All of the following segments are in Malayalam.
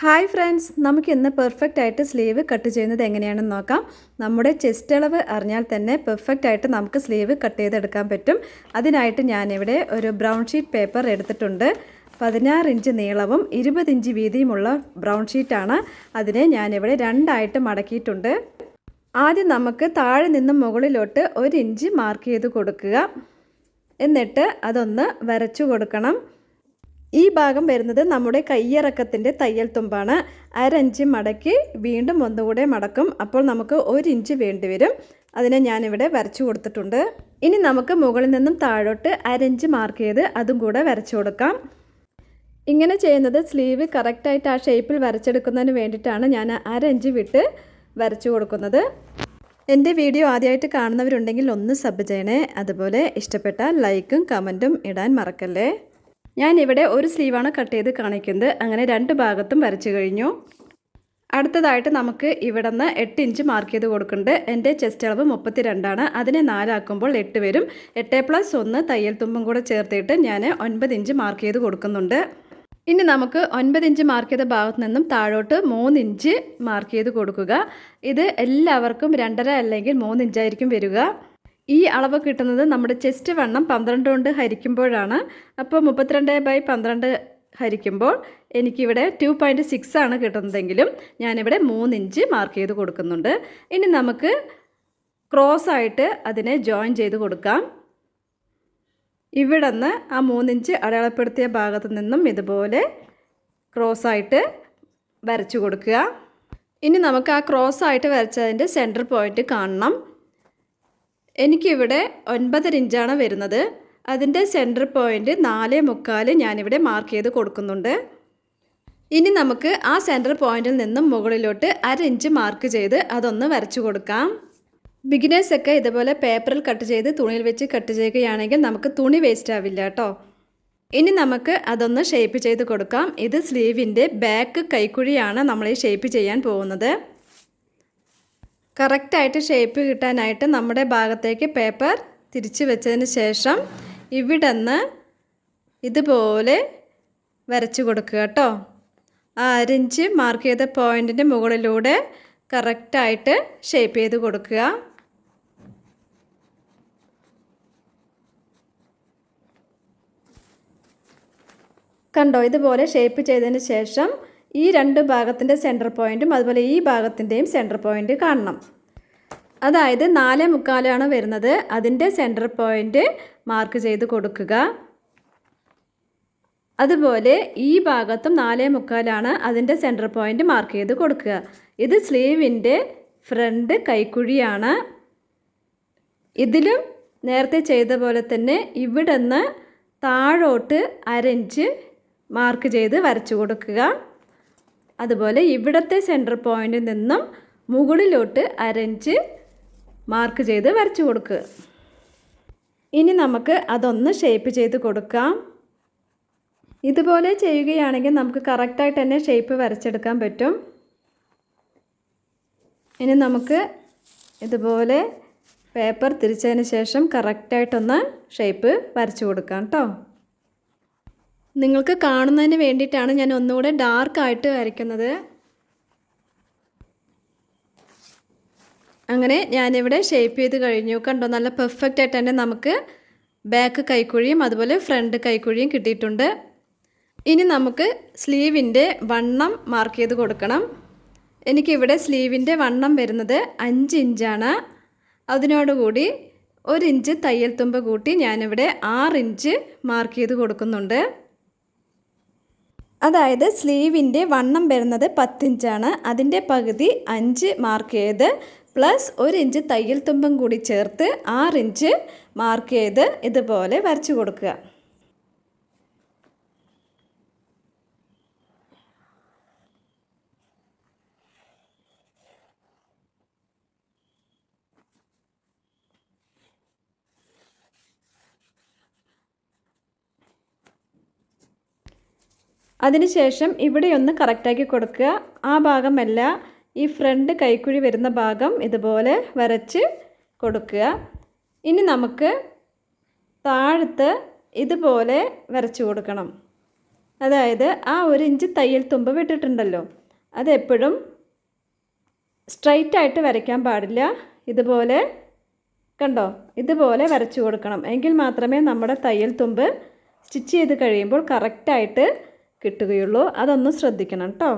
ഹായ് ഫ്രണ്ട്സ് നമുക്ക് ഇന്ന് പെർഫെക്റ്റ് ആയിട്ട് സ്ലീവ് കട്ട് ചെയ്യുന്നത് എങ്ങനെയാണെന്ന് നോക്കാം. നമ്മുടെ ചെസ്റ്റ് അളവ് അറിഞ്ഞാൽ തന്നെ പെർഫെക്റ്റ് ആയിട്ട് നമുക്ക് സ്ലീവ് കട്ട് ചെയ്തെടുക്കാൻ പറ്റും. അതിനായിട്ട് ഞാനിവിടെ ഒരു ബ്രൗൺ ഷീറ്റ് പേപ്പർ എടുത്തിട്ടുണ്ട്. പതിനാറ് ഇഞ്ച് നീളവും ഇരുപത് ഇഞ്ച് വീതിയുമുള്ള ബ്രൗൺ ഷീറ്റാണ് അതിനെ ഞാനിവിടെ രണ്ടായിട്ട് മടക്കിയിട്ടുണ്ട്. ആദ്യം നമുക്ക് താഴെ നിന്ന് മുകളിലോട്ട് ഒരു ഇഞ്ച് മാർക്ക് ചെയ്ത് കൊടുക്കുക. എന്നിട്ട് അതൊന്ന് വരച്ചു കൊടുക്കണം. ഈ ഭാഗം വരുന്നത് നമ്മുടെ കയ്യിറക്കത്തിന്റെ തയ്യൽ തുമ്പാണ്. അരഞ്ച് മടക്കി വീണ്ടും ഒന്നുകൂടെ മടക്കും. അപ്പോൾ നമുക്ക് ഒരു ഇഞ്ച് വേണ്ടി വരും. അതിനെ ഞാനിവിടെ വരച്ചു കൊടുത്തിട്ടുണ്ട്. ഇനി നമുക്ക് മുകളിൽ നിന്നും താഴോട്ട് അരഞ്ച് മാർക്ക് ചെയ്ത് അതും കൂടെ വരച്ചു കൊടുക്കാം. ഇങ്ങനെ ചെയ്യുന്നത് സ്ലീവ് കറക്റ്റായിട്ട് ആ ഷേപ്പിൽ വരച്ചെടുക്കുന്നതിന് വേണ്ടിയിട്ടാണ് ഞാൻ അരഞ്ച് വിട്ട് വരച്ചു കൊടുക്കുന്നത്. എന്റെ വീഡിയോ ആദ്യമായിട്ട് കാണുന്നവരുണ്ടെങ്കിൽ ഒന്ന് സബ് ചെയ്യണേ. അതുപോലെ ഇഷ്ടപ്പെട്ടാൽ ലൈക്കും കമന്റും ഇടാൻ മറക്കല്ലേ? ഞാൻ ഇവിടെ ഒരു സ്ലീവാണ് കട്ട് ചെയ്ത് കാണിക്കുന്നത്. അങ്ങനെ രണ്ട് ഭാഗത്തും വരച്ചു കഴിഞ്ഞു. അടുത്തതായിട്ട് നമുക്ക് ഇവിടെ നിന്ന് എട്ട് ഇഞ്ച് മാർക്ക് ചെയ്ത് കൊടുക്കുന്നുണ്ട്. എന്റെ ചെസ്റ്റ് അളവ് മുപ്പത്തി രണ്ടാണ് അതിനെ നാലാക്കുമ്പോൾ എട്ട് വരും. എട്ട് പ്ലസ് ഒന്ന് തയ്യൽ തുമ്പും കൂടെ ചേർത്തിട്ട് ഞാൻ ഒൻപത് ഇഞ്ച് മാർക്ക് ചെയ്ത് കൊടുക്കുന്നുണ്ട്. ഇനി നമുക്ക് ഒൻപത് ഇഞ്ച് മാർക്ക് ചെയ്ത ഭാഗത്ത് നിന്നും താഴോട്ട് മൂന്ന് ഇഞ്ച് മാർക്ക് ചെയ്ത് കൊടുക്കുക. ഇത് എല്ലാവർക്കും രണ്ടര അല്ലെങ്കിൽ മൂന്ന് ഇഞ്ചായിരിക്കും വരിക. ഈ അളവ് കിട്ടുന്നത് നമ്മുടെ ചെസ്റ്റ് വണ്ണം പന്ത്രണ്ട് കൊണ്ട് ഹരിക്കുമ്പോഴാണ്. അപ്പോൾ മുപ്പത്തിരണ്ട് ബൈ പന്ത്രണ്ട് ഹരിക്കുമ്പോൾ എനിക്കിവിടെ ടു പോയിന്റ് സിക്സ് ആണ് കിട്ടുന്നതെങ്കിലും ഞാനിവിടെ മൂന്ന് ഇഞ്ച് മാർക്ക് ചെയ്ത് കൊടുക്കുന്നുണ്ട്. ഇനി നമുക്ക് ക്രോസ് ആയിട്ട് അതിനെ ജോയിൻ ചെയ്ത് കൊടുക്കാം. ഇവിടെ നിന്ന് ആ മൂന്നിഞ്ച് അടയാളപ്പെടുത്തിയ ഭാഗത്ത് നിന്നും ഇതുപോലെ ക്രോസ് ആയിട്ട് വരച്ചു കൊടുക്കുക. ഇനി നമുക്ക് ആ ക്രോസ് ആയിട്ട് വരച്ചതിന്റെ സെന്റർ പോയിന്റ് കാണണം. എനിക്കിവിടെ ഒൻപതര ഇഞ്ചാണ് വരുന്നത്. അതിന്റെ സെന്റർ പോയിന്റ് നാല് മുക്കാൽ ഞാനിവിടെ മാർക്ക് ചെയ്ത് കൊടുക്കുന്നുണ്ട്. ഇനി നമുക്ക് ആ സെന്റർ പോയിന്റിൽ നിന്നും മുകളിലോട്ട് അര ഇഞ്ച് മാർക്ക് ചെയ്ത് അതൊന്ന് വരച്ചു കൊടുക്കാം. ബിഗിനേഴ്സൊക്കെ ഇതുപോലെ പേപ്പറിൽ കട്ട് ചെയ്ത് തുണിയിൽ വെച്ച് കട്ട് ചെയ്യുകയാണെങ്കിൽ നമുക്ക് തുണി വേസ്റ്റ് ആവില്ല കേട്ടോ ഇനി നമുക്ക് അതൊന്ന് ഷേപ്പ് ചെയ്ത് കൊടുക്കാം. ഇത് സ്ലീവിന്റെ ബാക്ക് കൈക്കുഴിയാണ് നമ്മൾ ഈ ഷേപ്പ് ചെയ്യാൻ പോകുന്നത്. കറക്റ്റായിട്ട് ഷേപ്പ് കിട്ടാനായിട്ട് നമ്മുടെ ഭാഗത്തേക്ക് പേപ്പർ തിരിച്ച് വെച്ചതിന് ശേഷം ഇവിടെ നിന്ന് ഇതുപോലെ വരച്ച് കൊടുക്കുക കേട്ടോ. ആ അരിഞ്ച് മാർക്ക് ചെയ്ത പോയിന്റിന്റെ മുകളിലൂടെ കറക്റ്റായിട്ട് ഷേപ്പ് ചെയ്ത് കൊടുക്കുക. കണ്ടോ? ഇതുപോലെ ഷേപ്പ് ചെയ്തതിന് ശേഷം ഈ രണ്ട് ഭാഗത്തിന്റെ സെന്റർ പോയിന്റും അതുപോലെ ഈ ഭാഗത്തിന്റെയും സെന്റർ പോയിന്റ് കാണണം. അതായത് നാല് മുക്കാലാണ് വരുന്നത്. അതിന്റെ സെന്റർ പോയിന്റ് മാർക്ക് ചെയ്ത് കൊടുക്കുക. അതുപോലെ ഈ ഭാഗത്തും നാല് മുക്കാലാണ് അതിന്റെ സെന്റർ പോയിന്റ് മാർക്ക് ചെയ്ത് കൊടുക്കുക. ഇത് സ്ലീവിന്റെ ഫ്രണ്ട് കൈക്കുഴിയാണ്. ഇതിലും നേരത്തെ ചെയ്ത പോലെ തന്നെ ഇവിടെ നിന്ന് താഴോട്ട് അരഞ്ച് മാർക്ക് ചെയ്ത് വരച്ചു കൊടുക്കുക. അതുപോലെ ഇവിടത്തെ സെന്റർ പോയിന്റിൽ നിന്നും മുകളിലോട്ട് അരഞ്ച് മാർക്ക് ചെയ്ത് വരച്ചു കൊടുക്കുക ഇനി നമുക്ക് അതൊന്ന് ഷേപ്പ് ചെയ്ത് കൊടുക്കാം. ഇതുപോലെ ചെയ്യുകയാണെങ്കിൽ നമുക്ക് കറക്റ്റായിട്ട് തന്നെ ഷേപ്പ് വരച്ചെടുക്കാൻ പറ്റും. ഇനി നമുക്ക് ഇതുപോലെ പേപ്പർ തിരിച്ചതിന് ശേഷം കറക്റ്റായിട്ടൊന്ന് ഷേപ്പ് വരച്ചു കൊടുക്കാം കേട്ടോ നിങ്ങൾക്ക് കാണുന്നതിന് വേണ്ടിയിട്ടാണ് ഞാൻ ഒന്നുകൂടെ ഡാർക്കായിട്ട് വരയ്ക്കുന്നത്. അങ്ങനെ ഞാനിവിടെ ഷേപ്പ് ചെയ്ത് കഴിഞ്ഞു. കണ്ടോ? നല്ല പെർഫെക്റ്റ് ആയിട്ട് തന്നെ നമുക്ക് ബാക്ക് കൈക്കുഴിയും അതുപോലെ ഫ്രണ്ട് കൈക്കുഴിയും കിട്ടിയിട്ടുണ്ട്. ഇനി നമുക്ക് സ്ലീവിന്റെ വണ്ണം മാർക്ക് ചെയ്ത് കൊടുക്കണം. എനിക്കിവിടെ സ്ലീവിന്റെ വണ്ണം വരുന്നത് അഞ്ച് ഇഞ്ചാണ് അതിനോടുകൂടി ഒരു ഇഞ്ച് തയ്യൽ തുമ്പ് കൂട്ടി ഞാനിവിടെ ആറ് ഇഞ്ച് മാർക്ക് ചെയ്ത് കൊടുക്കുന്നുണ്ട്. അതായത് സ്ലീവിന്റെ വണ്ണം വരുന്നത് പത്തിഞ്ചാണ്. അതിന്റെ പകുതി അഞ്ച് മാർക്ക് ചെയ്ത് പ്ലസ് ഒരു ഇഞ്ച് തയ്യൽ തുമ്പം കൂടി ചേർത്ത് ആറിഞ്ച് മാർക്ക് ചെയ്ത് ഇതുപോലെ വരച്ചു കൊടുക്കുക. അതിനുശേഷം ഇവിടെ ഒന്ന് കറക്റ്റാക്കി കൊടുക്കുക. ആ ഭാഗമല്ല ഈ ഫ്രണ്ട് കൈക്കുഴി വരുന്ന ഭാഗം ഇതുപോലെ വരച്ച് കൊടുക്കുക. ഇനി നമുക്ക് താഴത്ത് ഇതുപോലെ വരച്ചു കൊടുക്കണം. അതായത് ആ ഒരു ഇഞ്ച് തയ്യൽ തുമ്പ് വിട്ടിട്ടുണ്ടല്ലോ അതെപ്പോഴും സ്ട്രൈറ്റ് ആയിട്ട് വരയ്ക്കാൻ പാടില്ല. ഇതുപോലെ കണ്ടോ? ഇതുപോലെ വരച്ചു കൊടുക്കണം. എങ്കിൽ മാത്രമേ നമ്മുടെ തയ്യൽ തുമ്പ് സ്റ്റിച്ച് ചെയ്ത് കഴിയുമ്പോൾ കറക്റ്റായിട്ട് കിട്ടുകയുള്ളൂ. അതൊന്ന് ശ്രദ്ധിക്കണം കേട്ടോ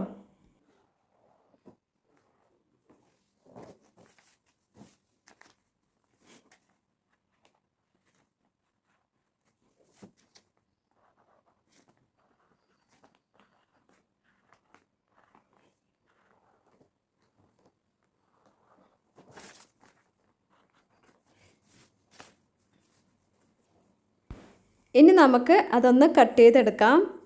ഇനി നമുക്ക് അതൊന്ന് കട്ട് ചെയ്തെടുക്കാം.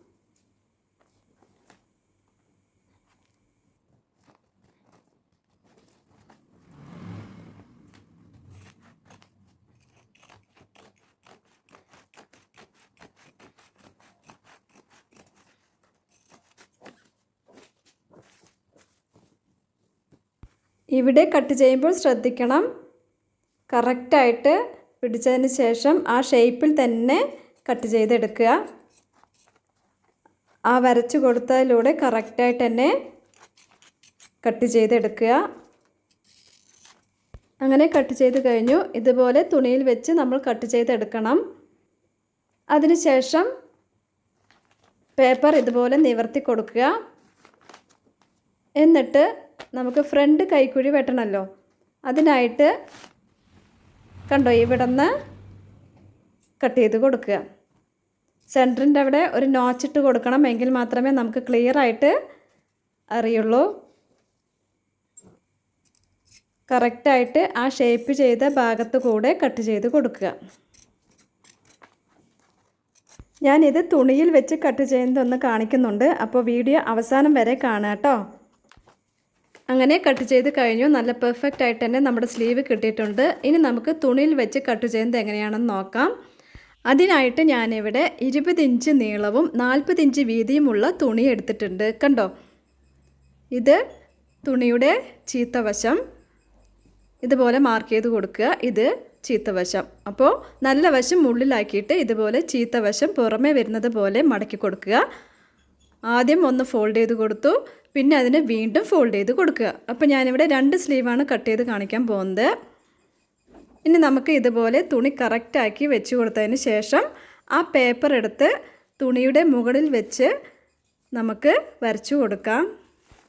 ഇവിടെ കട്ട് ചെയ്യുമ്പോൾ ശ്രദ്ധിക്കണം. കറക്റ്റായിട്ട് പിടിച്ചതിന് ശേഷം ആ ഷേപ്പിൽ തന്നെ കട്ട് ചെയ്തെടുക്കുക. ആ വരച്ചു കൊടുത്തതിലൂടെ കറക്റ്റായിട്ട് തന്നെ കട്ട് ചെയ്തെടുക്കുക. അങ്ങനെ കട്ട് ചെയ്ത് കഴിഞ്ഞു. ഇതുപോലെ തുണിയിൽ വെച്ച് നമ്മൾ കട്ട് ചെയ്തെടുക്കണം. അതിനുശേഷം പേപ്പർ ഇതുപോലെ നിവർത്തി കൊടുക്കുക. എന്നിട്ട് നമുക്ക് ഫ്രണ്ട് കൈക്കുഴി വെട്ടണമല്ലോ അതിനായിട്ട് കണ്ടോ ഇവിടെ നിന്ന് കട്ട് ചെയ്ത് കൊടുക്കുക. സെന്ററിന്റെ അവിടെ ഒരു നോച്ചിട്ട് കൊടുക്കണം എങ്കിൽ മാത്രമേ നമുക്ക് ക്ലിയർ ആയിട്ട് അറിയുള്ളൂ. കറക്റ്റായിട്ട് ആ ഷേപ്പ് ചെയ്ത ഭാഗത്ത് കൂടെ കട്ട് ചെയ്ത് കൊടുക്കുക. ഞാനിത് തുണിയിൽ വെച്ച് കട്ട് ചെയ്യുന്നതൊന്ന് കാണിക്കുന്നുണ്ട്. അപ്പോൾ വീഡിയോ അവസാനം വരെ കാണാം കേട്ടോ. അങ്ങനെ കട്ട് ചെയ്ത് കഴിഞ്ഞു. നല്ല പെർഫെക്റ്റ് ആയിട്ട് തന്നെ നമ്മുടെ സ്ലീവ് കിട്ടിയിട്ടുണ്ട്. ഇനി നമുക്ക് തുണിയിൽ വെച്ച് കട്ട് ചെയ്യുന്നത് എങ്ങനെയാണെന്ന് നോക്കാം. അതിനായിട്ട് ഞാനിവിടെ ഇരുപത് ഇഞ്ച് നീളവും നാൽപ്പത് ഇഞ്ച് വീതിയുമുള്ള തുണി എടുത്തിട്ടുണ്ട്. കണ്ടോ? ഇത് തുണിയുടെ ചീത്തവശം. ഇതുപോലെ മാർക്ക് ചെയ്ത് കൊടുക്കുക. ഇത് ചീത്തവശം. അപ്പോൾ നല്ല വശം ഉള്ളിലാക്കിയിട്ട് ഇതുപോലെ ചീത്തവശം പുറമേ വരുന്നത് പോലെ മടക്കി കൊടുക്കുക. ആദ്യം ഒന്ന് ഫോൾഡ് ചെയ്ത് കൊടുത്തു. പിന്നെ അതിനെ വീണ്ടും ഫോൾഡ് ചെയ്ത് കൊടുക്കുക. അപ്പോൾ ഞാനിവിടെ രണ്ട് സ്ലീവാണ് കട്ട് ചെയ്ത് കാണിക്കാൻ പോകുന്നത്. ഇനി നമുക്ക് ഇതുപോലെ തുണി കറക്റ്റാക്കി വെച്ച് കൊടുത്തതിന് ശേഷം ആ പേപ്പർ എടുത്ത് തുണിയുടെ മുകളിൽ വെച്ച് നമുക്ക് വരച്ചു കൊടുക്കാം.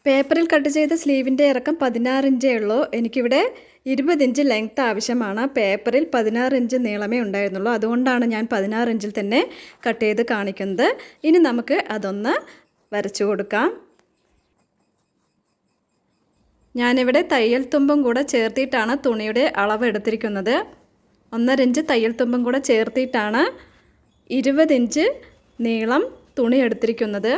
പേപ്പറിൽ കട്ട് ചെയ്ത സ്ലീവിന്റെ ഇറക്കം പതിനാറ് ഇഞ്ചേ ഉള്ളൂ. എനിക്കിവിടെ ഇരുപത് ഇഞ്ച് ലെങ്ത്ത് ആവശ്യമാണ്. പേപ്പറിൽ പതിനാറ് ഇഞ്ച് നീളമേ ഉണ്ടായിരുന്നുള്ളൂ. അതുകൊണ്ടാണ് ഞാൻ പതിനാറ് ഇഞ്ചിൽ തന്നെ കട്ട് ചെയ്ത് കാണിക്കുന്നത്. ഇനി നമുക്ക് അതൊന്ന് വരച്ചു കൊടുക്കാം. ഞാനിവിടെ തയ്യൽ തുമ്പും കൂടെ ചേർത്തിട്ടാണ് തുണിയുടെ അളവ് എടുത്തിരിക്കുന്നത്. ഒന്നര ഇഞ്ച് തയ്യൽ തുമ്പും കൂടെ ചേർത്തിട്ടാണ് ഇരുപത് ഇഞ്ച് നീളം തുണി എടുത്തിരിക്കുന്നത്.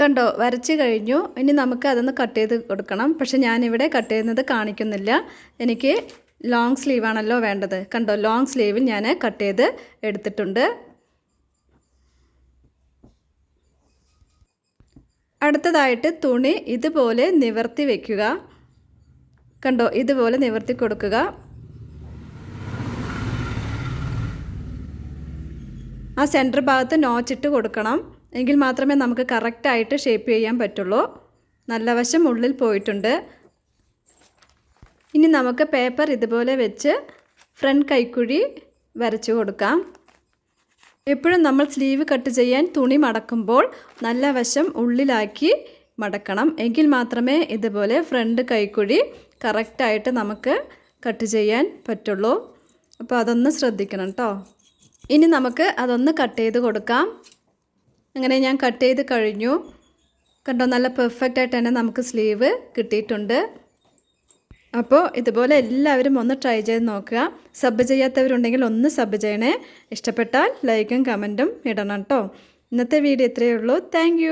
കണ്ടോ വരച്ച് കഴിഞ്ഞു. ഇനി നമുക്ക് അതൊന്ന് കട്ട് ചെയ്ത് കൊടുക്കണം. പക്ഷെ ഞാനിവിടെ കട്ട് ചെയ്യുന്നത് കാണിക്കുന്നില്ല. എനിക്ക് ലോങ് സ്ലീവാണല്ലോ വേണ്ടത്. കണ്ടോ ലോങ് സ്ലീവിൽ ഞാൻ കട്ട് ചെയ്ത് എടുത്തിട്ടുണ്ട്. അടുത്തതായിട്ട് തുണി ഇതുപോലെ നിവർത്തി വയ്ക്കുക കണ്ടോ ഇതുപോലെ നിവർത്തി കൊടുക്കുക. ആ സെന്റർ ഭാഗത്ത് നോച്ചിട്ട് കൊടുക്കണം. എങ്കിൽ മാത്രമേ നമുക്ക് കറക്റ്റായിട്ട് ഷേപ്പ് ചെയ്യാൻ പറ്റുള്ളൂ. നല്ല വശം ഉള്ളിൽ പോയിട്ടുണ്ട്. ഇനി നമുക്ക് പേപ്പർ ഇതുപോലെ വെച്ച് ഫ്രണ്ട് കൈക്കുഴി വരച്ചു കൊടുക്കാം. എപ്പോഴും നമ്മൾ സ്ലീവ് കട്ട് ചെയ്യാൻ തുണി മടക്കുമ്പോൾ നല്ല വശം ഉള്ളിലാക്കി മടക്കണം. എങ്കിൽ മാത്രമേ ഇതുപോലെ ഫ്രണ്ട് കൈക്കുഴി കറക്റ്റായിട്ട് നമുക്ക് കട്ട് ചെയ്യാൻ പറ്റുള്ളൂ. അപ്പോൾ അതൊന്ന് ശ്രദ്ധിക്കണം കേട്ടോ ഇനി നമുക്ക് അതൊന്ന് കട്ട് ചെയ്ത് കൊടുക്കാം. അങ്ങനെ ഞാൻ കട്ട് ചെയ്ത് കഴിഞ്ഞു. കണ്ടോ? നല്ല പെർഫെക്റ്റായിട്ട് തന്നെ നമുക്ക് സ്ലീവ് കിട്ടിയിട്ടുണ്ട്. അപ്പോൾ ഇതുപോലെ എല്ലാവരും ഒന്ന് ട്രൈ ചെയ്ത് നോക്കുക. സബ് ചെയ്യാത്തവരുണ്ടെങ്കിൽ ഒന്ന് സബ് ചെയ്യണേ. ഇഷ്ടപ്പെട്ടാൽ ലൈക്കും കമന്റും ഇടണം കേട്ടോ ഇന്നത്തെ വീഡിയോ ഇത്രയേ ഉള്ളൂ. താങ്ക്